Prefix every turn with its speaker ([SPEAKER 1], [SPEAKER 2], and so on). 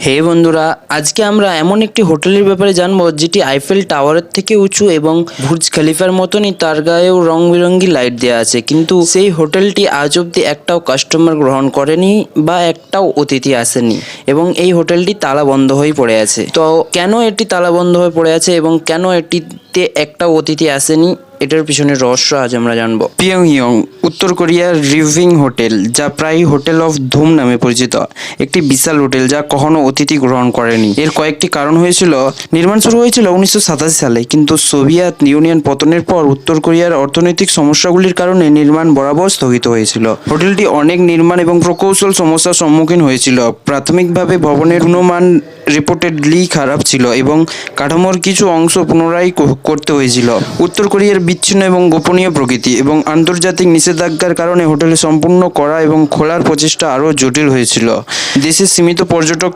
[SPEAKER 1] হে বন্ধুরা, আজকে আমরা এমন একটি হোটেলের ব্যাপারে জানব যেটি আইফেল টাওয়ারের থেকে উঁচু এবং বুর্জ খালিফার মতনই তার গায়েও রং বেরঙ্গি লাইট দেওয়া আছে। কিন্তু সেই হোটেলটি আজ অব্দি একটাও কাস্টমার গ্রহণ করেনি বা একটাও অতিথি আসেনি এবং এই হোটেলটি তালা বন্ধ হয়ে পড়ে আছে। তো কেন এটি তালা বন্ধ হয়ে পড়ে আছে এবং কেন এটিতে একটাও অতিথি আসেনি? এটার পিছনে রহস্য আজ আমরা জানব। পিয়ংইয়ং, উত্তর কোরিয়ার রিভিং হোটেল, যা প্রায় হোটেল অফ ধুম নামে পরিচিত। একটি বিশাল হোটেল যা কখনো অতিথি গ্রহণ করেনি। এর কয়েকটি কারণ হয়েছিল, নির্মাণ শুরু হয়েছিল উনিশশো সাতাশি সালে, কিন্তু সোভিয়েত ইউনিয়ন পতনের পর উত্তর কোরিয়ার অর্থনৈতিক সমস্যাগুলির কারণে নির্মাণ বরাবর স্থগিত হয়েছিল। হোটেলটি অনেক নির্মাণ এবং প্রকৌশল সমস্যার সম্মুখীন হয়েছিল। প্রাথমিকভাবে ভবনের গুণমান রিপোর্টেডলি খারাপ ছিল এবং কাঠামোর কিছু অংশ পুনরায় করতে হয়েছিল। উত্তর কোরিয়ার বিচ্ছিন্ন এবং গোপনীয় প্রকৃতি এবং আন্তর্জাতিক নিষেধাজ্ঞার কারণে হোটেলে সম্পূর্ণ করা এবং খোলার প্রচেষ্টা আরও জটিল হয়েছিল। দেশের সীমিত পর্যটক